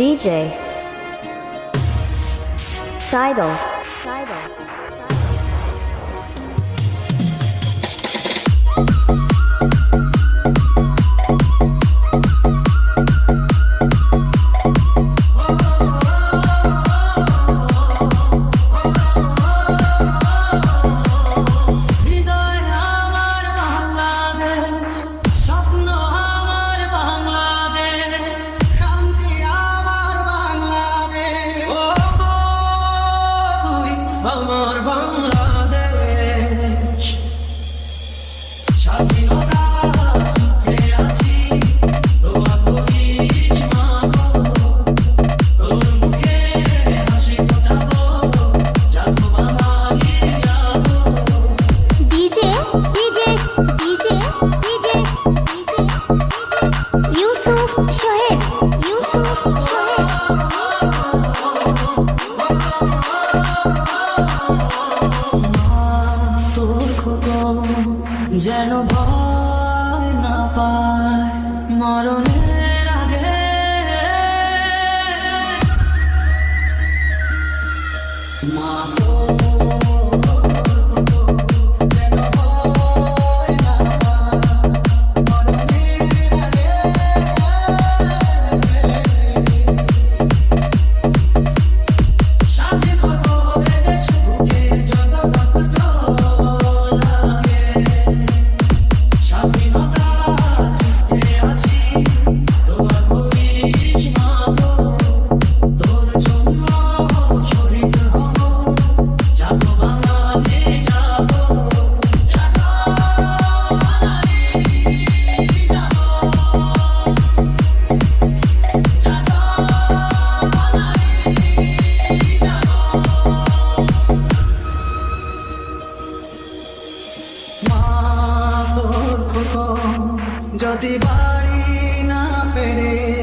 DJ Seidel. Seidel. যেন ভয় না পায় মরণের আগে। মা যদি বাড়ি না পেরে